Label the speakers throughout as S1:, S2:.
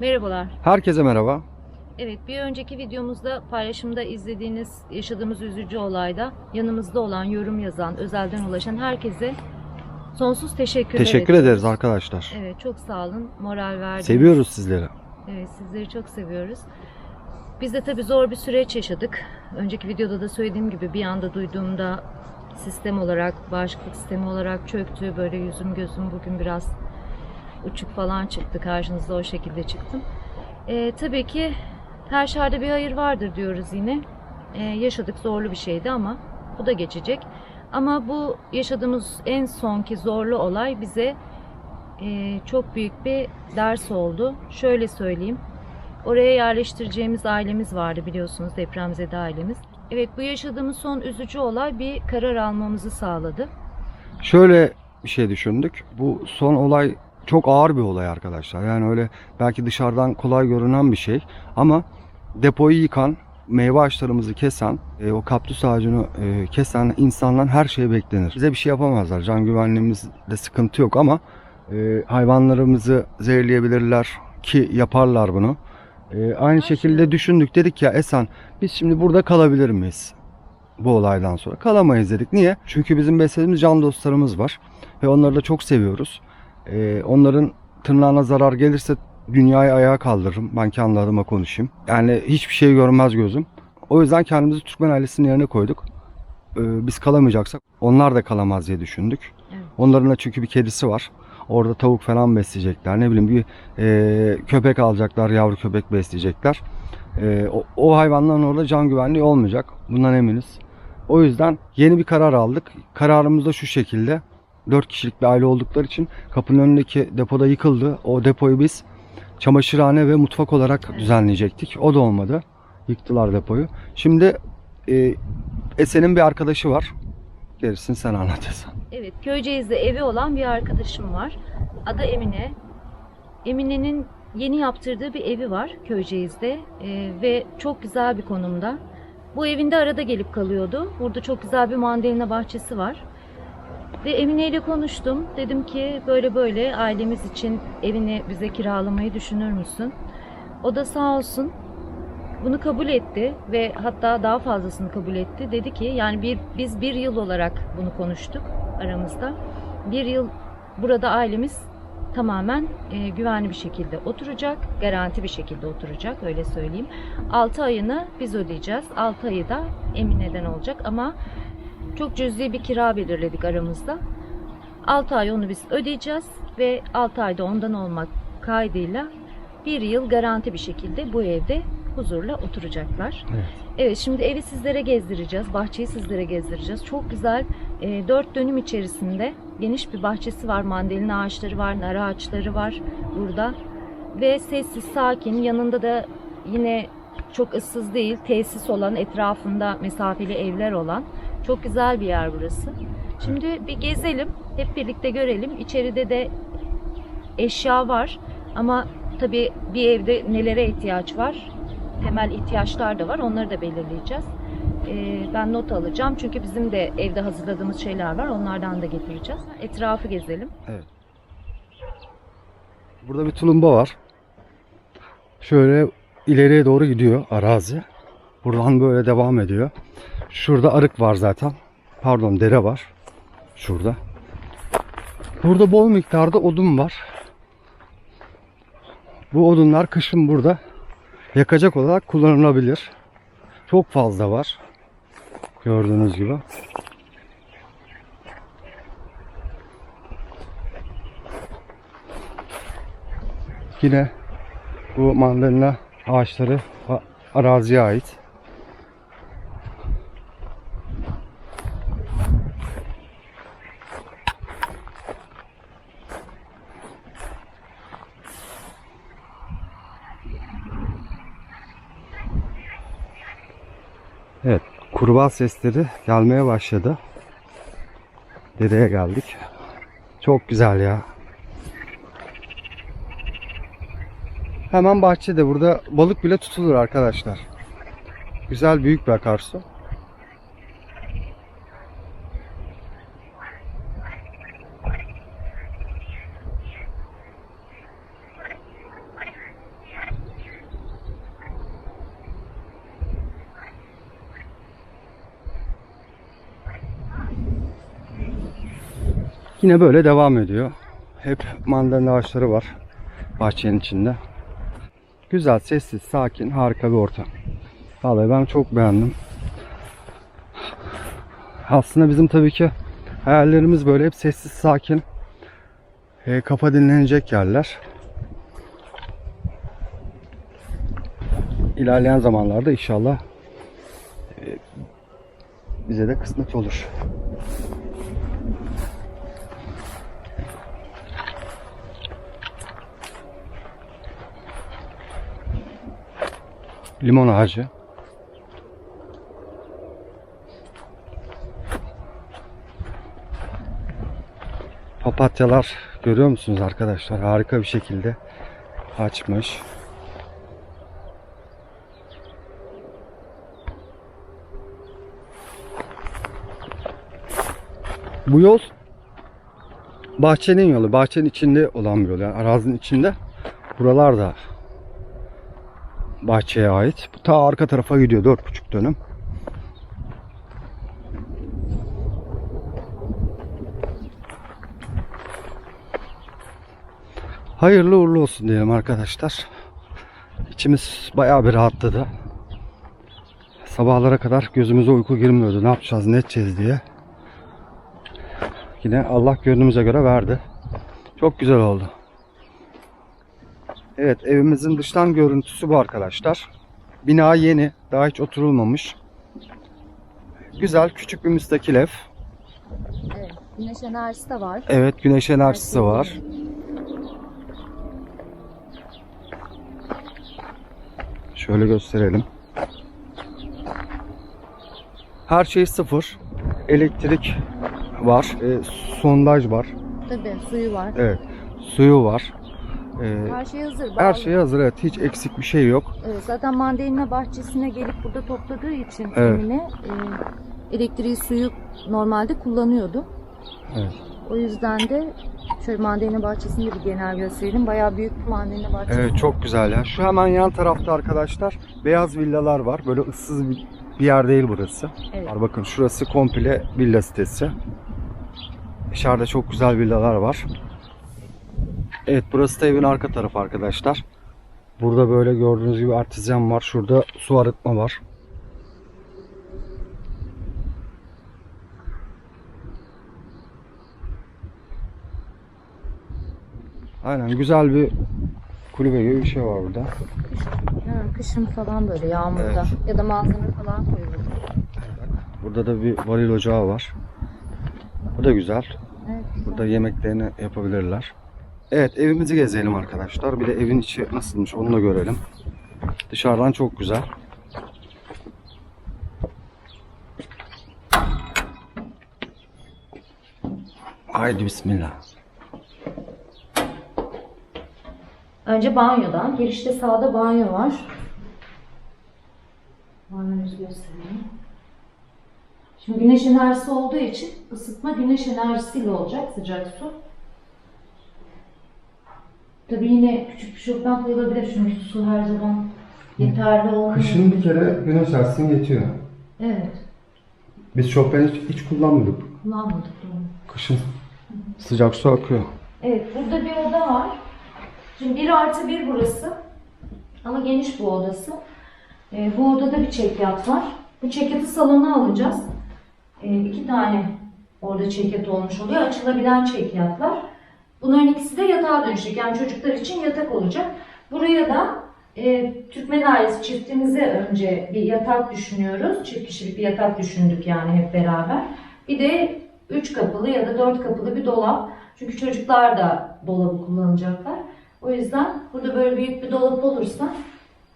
S1: Merhabalar.
S2: Herkese merhaba.
S1: Evet, bir önceki videomuzda paylaşımda izlediğiniz, yaşadığımız üzücü olayda yanımızda olan, yorum yazan, özelden ulaşan herkese sonsuz teşekkür
S2: Teşekkür ederiz arkadaşlar.
S1: Evet, çok sağ olun. Moral verdiniz.
S2: Seviyoruz sizleri.
S1: Evet, sizleri çok seviyoruz. Biz de tabii zor bir süreç yaşadık. Önceki videoda da söylediğim gibi bir anda duyduğumda sistem olarak, bağışıklık sistemi olarak çöktü. Böyle yüzüm gözüm bugün biraz uçuk falan çıktı. Karşınızda o şekilde çıktım. Ee, tabii ki her şerde bir hayır vardır diyoruz yine. Ee, yaşadık zorlu bir şeydi ama bu da geçecek. Ama bu yaşadığımız en sonki zorlu olay bize e, çok büyük bir ders oldu. Şöyle söyleyeyim. Oraya yerleştireceğimiz ailemiz vardı biliyorsunuz depremzede ailemiz. Evet bu yaşadığımız son üzücü olay bir karar almamızı sağladı.
S2: Şöyle bir şey düşündük. Bu son olay çok ağır bir olay arkadaşlar. Yani öyle belki dışarıdan kolay görünen bir şey ama depoyu yıkan, meyve ağaçlarımızı kesen, e, o kaktüs ağacını e, kesen insandan her şey beklenir. Bize bir şey yapamazlar. Can güvenliğimizde sıkıntı yok ama e, hayvanlarımızı zehirleyebilirler ki yaparlar bunu. E, aynı şekilde düşündük dedik ya Esen biz şimdi burada kalabilir miyiz? bu olaydan sonra. Kalamayız dedik. Niye? Çünkü bizim beslediğimiz can dostlarımız var. Ve onları da çok seviyoruz. Ee, onların tırnağına zarar gelirse dünyayı ayağa kaldırırım. Ben kendi adıma konuşayım. Yani hiçbir şey görmez gözüm. O yüzden kendimizi Türkmen ailesinin yerine koyduk. Ee, biz kalamayacaksak onlar da kalamaz diye düşündük.
S1: Evet.
S2: Onların da çünkü bir kedisi var. Orada tavuk falan besleyecekler. Ne bileyim bir e, köpek alacaklar, yavru köpek besleyecekler. E, o, o hayvanların orada can güvenliği olmayacak. Bundan eminiz. O yüzden yeni bir karar aldık. Kararımız da şu şekilde. 4 kişilik bir aile oldukları için kapının önündeki depoda yıkıldı. O depoyu biz çamaşırhane ve mutfak olarak düzenleyecektik. O da olmadı. Yıktılar depoyu. Şimdi e, Esen'in bir arkadaşı var. Gerisini sen anlatırsan.
S1: Evet Köyceğiz'de evi olan bir arkadaşım var. Adı Emine. Emine'nin yeni yaptırdığı bir evi var Köyceğiz'de Ee, ve çok güzel bir konumda. Bu evinde arada gelip kalıyordu. Burada çok güzel bir mandalina bahçesi var. Ve Emine ile konuştum. Dedim ki böyle böyle ailemiz için evini bize kiralamayı düşünür müsün? O da sağ olsun bunu kabul etti ve hatta daha fazlasını kabul etti. Dedi ki yani bir, biz bir yıl olarak bunu konuştuk aramızda. Bir yıl burada ailemiz tamamen e, güvenli bir şekilde oturacak, garanti bir şekilde oturacak öyle söyleyeyim. 6 ayını biz ödeyeceğiz. 6 ayı da Emine'den olacak ama çok cüzi bir kira belirledik aramızda. 6 ay onu biz ödeyeceğiz ve 6 ayda ondan olmak kaydıyla bir yıl garanti bir şekilde bu evde huzurla oturacaklar.
S2: Evet.
S1: Evet şimdi evi sizlere gezdireceğiz. Bahçeyi sizlere gezdireceğiz. Çok güzel e, dört dönüm içerisinde geniş bir bahçesi var. Mandalina ağaçları var, nar ağaçları var burada. Ve sessiz, sakin. Yanında da yine çok ıssız değil, tesis olan, etrafında mesafeli evler olan çok güzel bir yer burası. Şimdi bir gezelim, hep birlikte görelim. İçeride de eşya var ama tabii bir evde nelere ihtiyaç var? Temel ihtiyaçlar da var. Onları da belirleyeceğiz. Ee, ben not alacağım çünkü bizim de evde hazırladığımız şeyler var. Onlardan da getireceğiz. Etrafı gezelim.
S2: Evet. Burada bir tulumba var. Şöyle ileriye doğru gidiyor arazi. Buradan böyle devam ediyor. Şurada arık var zaten. Pardon dere var. Şurada. Burada bol miktarda odun var. Bu odunlar kışın burada yakacak olarak kullanılabilir. Çok fazla var. Gördüğünüz gibi. Yine bu mandalina ağaçları araziye ait. Evet, kurbağa sesleri gelmeye başladı. Dereye geldik. Çok güzel ya. Hemen bahçede burada balık bile tutulur arkadaşlar. Güzel büyük bir akarsu. Yine böyle devam ediyor. Hep mandalina ağaçları var bahçenin içinde. Güzel, sessiz, sakin, harika bir ortam. Vallahi ben çok beğendim. Aslında bizim tabii ki hayallerimiz böyle hep sessiz, sakin, e, kafa dinlenecek yerler. İlerleyen zamanlarda inşallah e, bize de kısmet olur. Limon ağacı. Papatyalar görüyor musunuz arkadaşlar? Harika bir şekilde açmış. Bu yol bahçenin yolu. Bahçenin içinde olan bir yol. Yani arazinin içinde. Buralar da bahçeye ait. Bu ta arka tarafa gidiyor. 4,5 dönüm. Hayırlı uğurlu olsun diyelim arkadaşlar. İçimiz bayağı bir rahatladı. Sabahlara kadar gözümüze uyku girmiyordu. Ne yapacağız, ne edeceğiz diye. Yine Allah gönlümüze göre verdi. Çok güzel oldu. Evet evimizin dıştan görüntüsü bu arkadaşlar. Bina yeni. Daha hiç oturulmamış. Güzel küçük bir müstakil ev.
S1: Evet, güneş enerjisi de var.
S2: Evet güneş enerjisi var. Şöyle gösterelim. Her şey sıfır. Elektrik var. e, sondaj var.
S1: Tabii suyu var.
S2: Evet. Suyu var. E,
S1: Her şey hazır.
S2: her
S1: bağlı.
S2: şey hazır. Evet. Hiç eksik bir şey yok.
S1: Evet, zaten mandalina bahçesine gelip burada topladığı için
S2: Evet.
S1: Emine e, elektriği suyu normalde kullanıyordu.
S2: Evet.
S1: O yüzden de şöyle mandalina bahçesini de bir genel gösterelim. Bayağı büyük bir mandalina bahçesi.
S2: Evet çok güzel ya. Şu hemen yan tarafta arkadaşlar beyaz villalar var. Böyle ıssız bir, bir yer değil burası.
S1: Evet.
S2: Var bakın şurası komple villa sitesi. Dışarıda çok güzel villalar var. Evet burası da evin arka tarafı arkadaşlar. Burada böyle gördüğünüz gibi artizyan var. Şurada su arıtma var. Aynen güzel bir kulübe gibi bir şey var burada.
S1: Ha, kışın falan böyle yağmurda
S2: Evet.
S1: ya da malzeme falan koyulur.
S2: Burada da bir varil ocağı var. Bu da güzel.
S1: Evet.
S2: Burada yemeklerini yapabilirler. Evet evimizi gezelim arkadaşlar. Bir de evin içi nasılmış onu da görelim. Dışarıdan çok güzel. Haydi bismillah.
S1: Önce banyodan. Girişte sağda banyo var. Banyomuzu göstereyim. Şimdi güneş enerjisi olduğu için ısıtma güneş enerjisiyle olacak sıcak su. Tabii yine küçük bir şoktan koyulabilir çünkü su her zaman yeterli olmuyor.
S2: bir kere güneş açsın yetiyor.
S1: Evet.
S2: Biz şofben hiç, hiç kullanmadık.
S1: Kullanmadık bunu.
S2: Kışın sıcak su akıyor.
S1: Evet, burada bir oda var. Şimdi 1 artı 1 burası. Ama geniş bu odası. Ee, bu odada bir çekyat var. Bu çekyatı salona alacağız. Ee, iki tane orada çekyat olmuş oluyor. Açılabilen çekyatlar. Bunların ikisi de yatağa dönüşecek. Yani çocuklar için yatak olacak. Buraya da e, Türkmen ailesi çiftimize önce bir yatak düşünüyoruz. Çift kişilik bir yatak düşündük yani hep beraber. Bir de 3 kapılı ya da 4 kapılı bir dolap. Çünkü çocuklar da dolabı kullanacaklar. O yüzden burada böyle büyük bir dolap olursa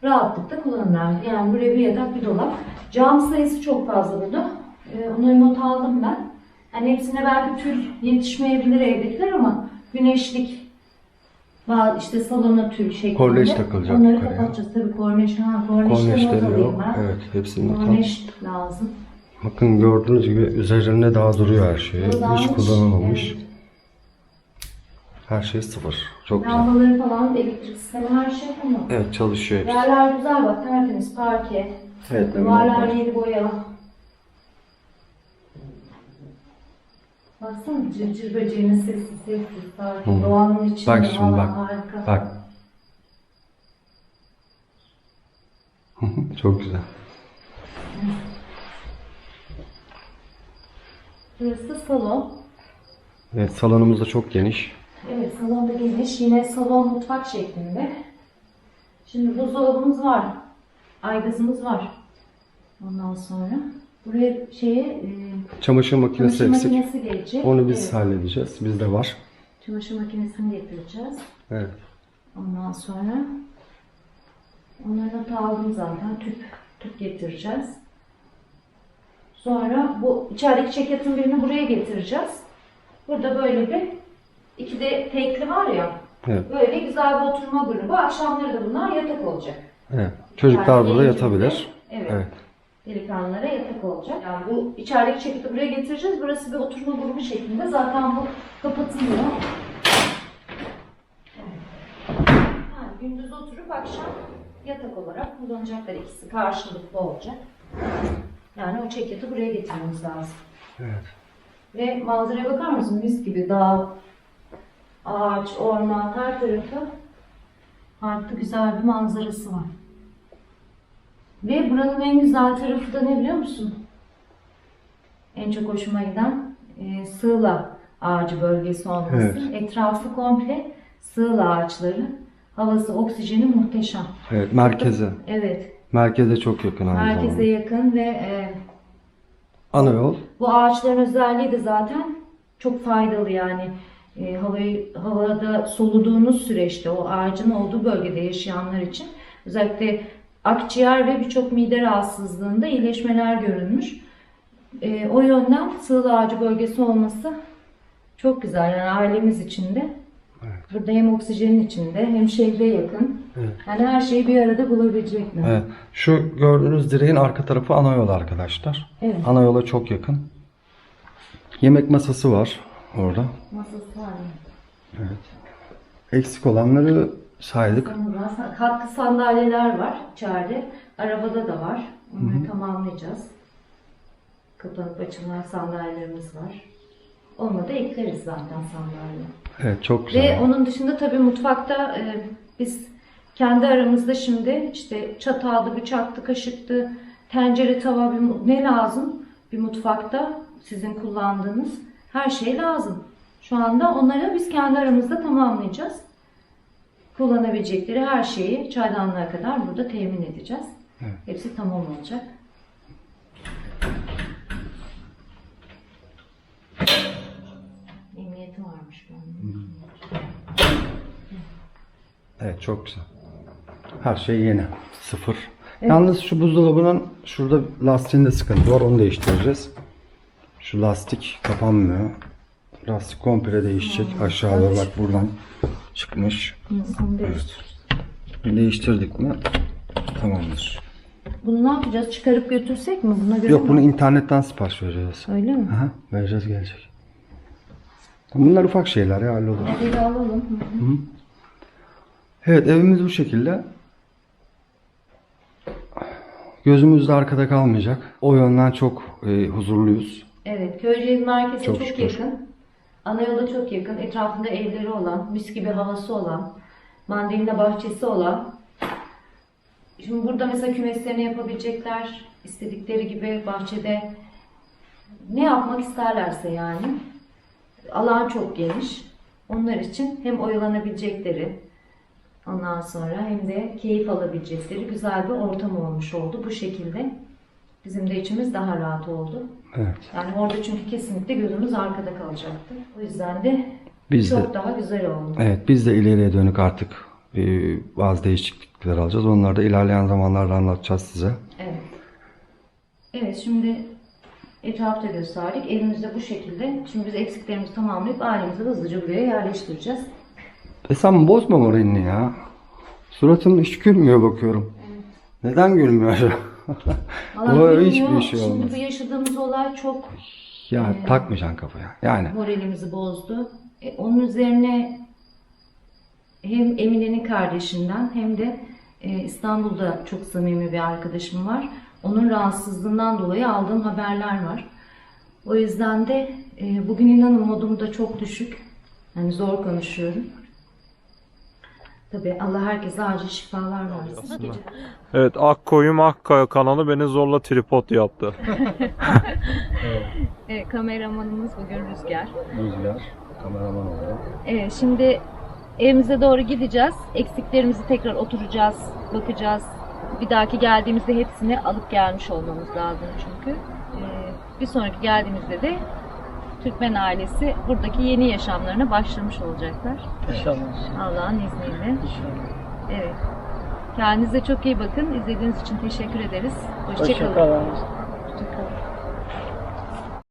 S1: rahatlıkla kullanırlar. Yani buraya bir yatak bir dolap. Cam sayısı çok fazla burada. Ee, onları not aldım ben. Hani hepsine belki tül yetişmeyebilir evdekiler ama güneşlik bazı işte salona tül şeklinde.
S2: Korneş takılacak
S1: Onları
S2: yukarıya.
S1: kapatacağız. Tabii korneş. Ha, not alayım ben.
S2: Evet hepsini
S1: Korneş lazım.
S2: Bakın gördüğünüz gibi üzerinde daha duruyor her şey.
S1: Kullanmış,
S2: Hiç kullanılmamış.
S1: evet.
S2: Her şey sıfır. Çok güzel.
S1: Lambaları falan, elektrik sistemi her şey tamam.
S2: Evet çalışıyor hepsi.
S1: Yerler güzel bak tertemiz parke.
S2: Evet,
S1: Duvarlar yeni boya. Baksana cırcır böceğinin sesi sessiz sakin. Doğanın içinde
S2: Bak şimdi bak.
S1: harika.
S2: Bak. Çok güzel.
S1: Burası salon.
S2: Evet salonumuz da çok geniş.
S1: Evet salon da geniş. Yine salon mutfak şeklinde. Şimdi buzdolabımız var. Aygazımız var. Ondan sonra buraya şeye e,
S2: Çamaşır makinesi
S1: çamaşır
S2: eksik.
S1: makinesi gelecek.
S2: Onu biz
S1: Evet,
S2: halledeceğiz. Bizde var.
S1: Çamaşır makinesini getireceğiz.
S2: Evet.
S1: Ondan sonra onları not aldım zaten. Tüp, tüp getireceğiz. Sonra bu içerideki çekyatın birini buraya getireceğiz. Burada böyle bir iki de tekli var ya.
S2: Evet.
S1: Böyle güzel bir oturma grubu. Akşamları da bunlar yatak olacak.
S2: Evet. Çocuklar
S1: Yani
S2: burada yatabilir.
S1: Evet.
S2: Evet.
S1: Delikanlılara yatak olacak. Yani bu içerideki çekyatı buraya getireceğiz. Burası bir oturma grubu şeklinde. Zaten bu kapatılıyor. Ha, gündüz oturup akşam yatak olarak kullanacaklar ikisi. Karşılıklı olacak. Yani o çekyatı buraya getirmemiz lazım.
S2: Evet.
S1: Ve manzaraya bakar mısın? Mis gibi dağ, ağaç, orman her tarafı farklı güzel bir manzarası var. Ve buranın en güzel tarafı da ne biliyor musun? En çok hoşuma giden e, sığla ağacı bölgesi olması.
S2: Evet.
S1: Etrafı komple sığla ağaçları. Havası, oksijeni muhteşem.
S2: Evet. Merkeze.
S1: Evet,
S2: Merkeze çok yakın aynı
S1: herkese
S2: zamanda.
S1: yakın ve e,
S2: Ana yol.
S1: Bu ağaçların özelliği de zaten çok faydalı yani e, havayı havada soluduğunuz süreçte o ağacın olduğu bölgede yaşayanlar için özellikle akciğer ve birçok mide rahatsızlığında iyileşmeler görülmüş. E, o yönden sığıl ağacı bölgesi olması çok güzel yani ailemiz için de. Burada hem oksijenin içinde hem şehre yakın.
S2: Evet.
S1: Yani her şeyi bir arada bulabilecekler.
S2: Evet. Şu gördüğünüz direğin arka tarafı ana yol arkadaşlar.
S1: Evet.
S2: Ana yola çok yakın. Yemek masası var orada.
S1: Masası var.
S2: Evet. Eksik olanları saydık.
S1: Sonra Katkı sandalyeler var içeride. Arabada da var. Onları tamamlayacağız. Kapanıp açılan sandalyelerimiz var. Onunla da ekleriz zaten sandalye.
S2: Evet çok güzel.
S1: Ve onun dışında tabii mutfakta e, biz kendi aramızda şimdi işte çataldı, bıçaktı, kaşıktı, tencere, tava bir, ne lazım bir mutfakta sizin kullandığınız her şey lazım. Şu anda onları biz kendi aramızda tamamlayacağız. Kullanabilecekleri her şeyi çaydanlığa kadar burada temin edeceğiz.
S2: Evet.
S1: Hepsi tamam olacak. Emniyeti varmış bunun.
S2: Evet çok güzel. Her şey yeni. Sıfır. Yalnız şu buzdolabının şurada lastiğinde sıkıntı var. Onu değiştireceğiz. Şu lastik kapanmıyor. Lastik komple değişecek. Aşağı doğru bak buradan çıkmış.
S1: Onu değiştir.
S2: Değiştirdik mi? Tamamdır.
S1: Bunu ne yapacağız? Çıkarıp götürsek mi? Buna göre
S2: Yok
S1: mi?
S2: bunu internetten sipariş vereceğiz.
S1: Öyle mi?
S2: Aha, vereceğiz gelecek. Bunlar ufak şeyler ya hallolur.
S1: Hadi alalım. Hı hı.
S2: Evet evimiz bu şekilde. Gözümüz de arkada kalmayacak. O yönden çok e, huzurluyuz.
S1: Evet, Köyceğiz merkeze
S2: Çok
S1: çok,
S2: şükür.
S1: yakın. Ana yola çok yakın. Etrafında evleri olan, mis gibi havası olan, mandalina bahçesi olan. Şimdi burada mesela kümeslerini yapabilecekler. istedikleri gibi bahçede ne yapmak isterlerse yani. Alan çok geniş. Onlar için hem oyalanabilecekleri, ondan sonra hem de keyif alabilecekleri güzel bir ortam olmuş oldu bu şekilde. Bizim de içimiz daha rahat oldu.
S2: Evet.
S1: Yani orada çünkü kesinlikle gözümüz arkada kalacaktı. O yüzden de
S2: Biz de
S1: çok daha güzel oldu.
S2: evet biz de ileriye dönük artık bazı değişiklikler alacağız. Onları da ilerleyen zamanlarda anlatacağız size.
S1: Evet. Evet şimdi etrafta gösterdik. Evimizde bu şekilde. Şimdi biz eksiklerimizi tamamlayıp ailemizi hızlıca buraya yerleştireceğiz.
S2: E sen bozma moralini ya. Suratın hiç gülmüyor bakıyorum. Neden gülmüyor acaba?
S1: Vallahi
S2: O hiçbir şey
S1: Şimdi
S2: olmaz.
S1: bu yaşadığımız olay çok
S2: ya takmayacaksın kafaya. Yani
S1: moralimizi bozdu. E, onun üzerine hem Emine'nin kardeşinden hem de e, İstanbul'da çok samimi bir arkadaşım var. Onun rahatsızlığından dolayı aldığım haberler var. O yüzden de e, bugün inanın modum da çok düşük. Yani zor konuşuyorum. Tabii Allah herkese acil şifalar versin.
S3: Evet Akkoyum Akkaya kanalı beni zorla tripod yaptı.
S1: E, kameramanımız bugün Rüzgar.
S2: Rüzgar, kameraman olarak.
S1: Evet, şimdi evimize doğru gideceğiz. Eksiklerimizi tekrar oturacağız, bakacağız. Bir dahaki geldiğimizde hepsini alıp gelmiş olmamız lazım çünkü. Ee, bir sonraki geldiğimizde de Türkmen ailesi buradaki yeni yaşamlarına başlamış olacaklar.
S4: İnşallah.
S1: Allah'ın izniyle.
S4: İnşallah.
S1: Evet. Kendinize çok iyi bakın. İzlediğiniz için teşekkür ederiz. Hoşçakalın.
S4: Hoşçakalın.